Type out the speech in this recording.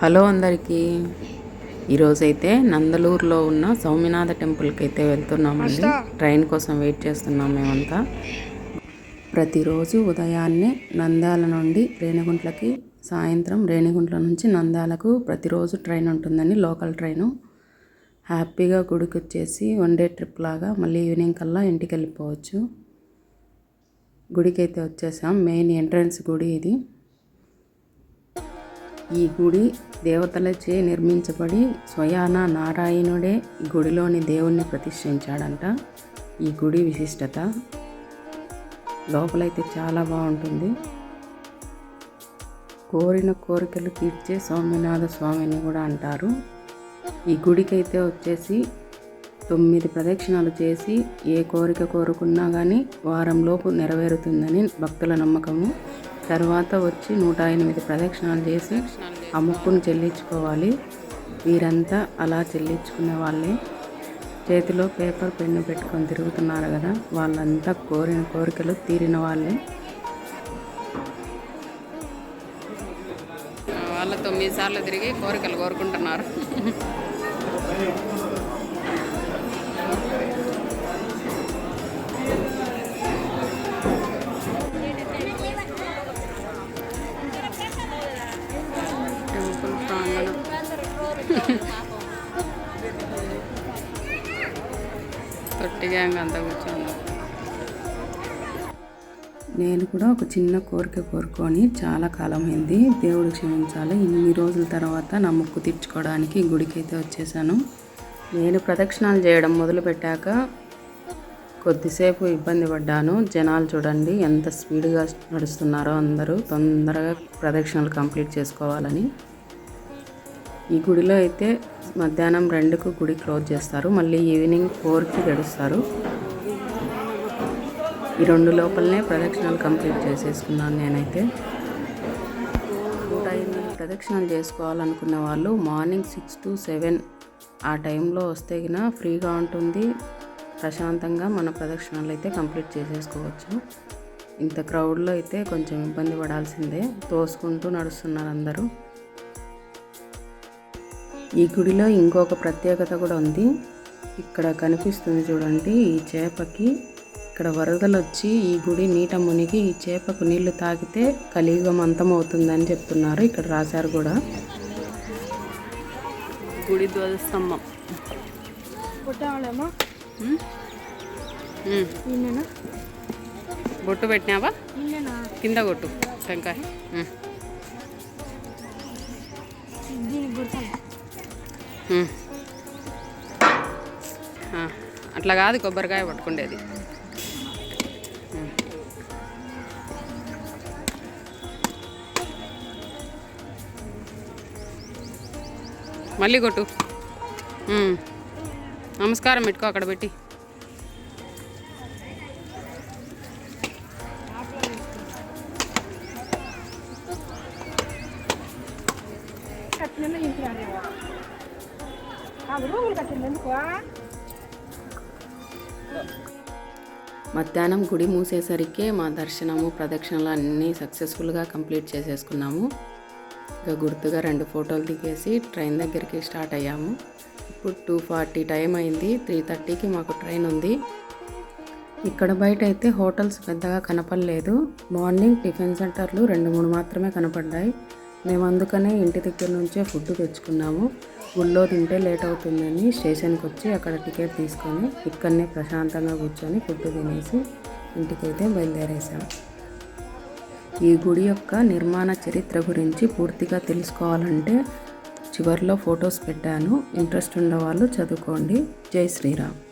Hello అందరికీ. ఈరోజైతే నందలూరులో ఉన్న సౌమినాథ టెంపుల్కి అయితే వెళ్తున్నామండి ట్రైన్ కోసం వెయిట్ చేస్తున్నాం మేమంతా. ప్రతిరోజు ఉదయాన్నే నంద్యాల నుండి రేణిగుంట్లకి సాయంత్రం రేణిగుంట్ల నుంచి నంద్యాలకు ప్రతిరోజు ట్రైన్ ఉంటుందండి లోకల్ ట్రైను. హ్యాపీగా గుడికి వచ్చేసి వన్ డే ట్రిప్ లాగా మళ్ళీ ఈవినింగ్ కల్లా ఇంటికి వెళ్ళిపోవచ్చు గుడికి అయితే వచ్చేసాం మెయిన్ ఎంట్రన్స్ గుడి ఇది. ఈ గుడి దేవతలచే నిర్మించబడి స్వయాన నారాయణుడే ఈ గుడిలోని దేవుణ్ణి ప్రతిష్ఠించాడంట. ఈ గుడి విశిష్టత లోపలైతే చాలా బాగుంటుంది. కోరిన కోరికలు తీర్చే సౌమ్యనాథ స్వామిని కూడా అంటారు. ఈ గుడికైతే వచ్చేసి తొమ్మిది ప్రదక్షిణాలు చేసి ఏ కోరిక కోరుకున్నా కానీ వారంలోపు నెరవేరుతుందని భక్తుల నమ్మకము. తర్వాత వచ్చి నూట ఎనిమిది ప్రదక్షిణాలు చేసి ఆ ముక్కును చెల్లించుకోవాలి. వీరంతా అలా చెల్లించుకునే వాళ్ళే. చేతిలో పేపర్ పెన్ను పెట్టుకొని తిరుగుతున్నారు కదా వాళ్ళంతా కోరిన కోరికలు తీరిన వాళ్ళే. వాళ్ళ తొమ్మిది సార్లు తిరిగి కోరికలు కోరుకుంటున్నారు. తొట్టి గ్యాంగ్ అంతా కూర్చున్నాం నేను కూడా ఒక చిన్న కోరిక కోరుకొని చాలా కాలం అయింది దేవుడు క్షమించాలి. ఇన్ని రోజుల తర్వాత నా ముక్కు తీర్చుకోవడానికి గుడికి అయితే వచ్చేసాను. నేను ప్రదక్షిణాలు చేయడం మొదలుపెట్టాక కొద్దిసేపు ఇబ్బంది పడ్డాను. జనాలు చూడండి ఎంత స్పీడ్గా నడుస్తున్నారో అందరూ తొందరగా ప్రదక్షిణలు కంప్లీట్ చేసుకోవాలని. ఈ గుడిలో అయితే మధ్యాహ్నం రెండుకు గుడి క్లోజ్ చేస్తారు. మళ్ళీ ఈవినింగ్ ఫోర్కి గడుస్తారు. ఈ రెండు లోపలనే ప్రదక్షిణలు కంప్లీట్ చేసేసుకున్నాను నేనైతే. నూట ఎనిమిది ప్రదక్షిణాలు చేసుకోవాలనుకునే వాళ్ళు మార్నింగ్ సిక్స్ టు సెవెన్ ఆ టైంలో వస్తే గిన ఫ్రీగా ఉంటుంది. ప్రశాంతంగా మన ప్రదక్షిణలు అయితే కంప్లీట్ చేసేసుకోవచ్చు. ఇంత క్రౌడ్లో అయితే కొంచెం ఇబ్బంది పడాల్సిందే. తోసుకుంటూ నడుస్తున్నారు అందరూ. ఈ గుడిలో ఇంకొక ప్రత్యేకత కూడా ఉంది. ఇక్కడ కనిపిస్తుంది చూడండి ఈ చేపకి. ఇక్కడ వరదలు వచ్చి ఈ గుడి నీట మునిగి ఈ చేపకు నీళ్ళు తాగితే కలియుగం అంతమవుతుందని చెప్తున్నారు. ఇక్కడ రాశారు కూడా. గుడి ధ్వజస్తంభం. బొట్టు పెట్టినావా? నిన్నేనా? కింద కొట్టు టెంకాయ. అట్లా కాదు కొబ్బరికాయ పట్టుకుండేది. మళ్ళీ కొట్టు. నమస్కారం పెట్టుకో అక్కడ పెట్టి. మధ్యాహ్నం గుడి మూసేసరికే మా దర్శనము ప్రదక్షిణలు అన్నీ సక్సెస్ఫుల్గా కంప్లీట్ చేసేసుకున్నాము. ఇక గుర్తుగా రెండు ఫోటోలు దిగేసి ట్రైన్ దగ్గరికి స్టార్ట్ అయ్యాము. ఇప్పుడు టూ ఫార్టీ టైం అయింది త్రీ థర్టీకి మాకు ట్రైన్ ఉంది. ఇక్కడ బయట అయితే హోటల్స్ పెద్దగా కనపడలేదు. మార్నింగ్ టిఫిన్ సెంటర్లు రెండు మూడు మాత్రమే కనపడ్డాయి. మేము అందుకనే ఇంటి దగ్గర నుంచే ఫుడ్ తెచ్చుకున్నాము. గుళ్ళో తింటే లేట్ అవుతుందని స్టేషన్కి వచ్చి అక్కడ టికెట్ తీసుకొని ఇక్కడనే ప్రశాంతంగా కూర్చొని ఫుడ్ తినేసి ఇంటికైతే బయలుదేరేసాం ఈ గుడి యొక్క నిర్మాణ చరిత్ర గురించి పూర్తిగా తెలుసుకోవాలంటే చివరిలో ఫొటోస్ పెట్టాను. ఇంట్రెస్ట్ ఉన్నవాళ్ళు చదువుకోండి. జై శ్రీరామ్.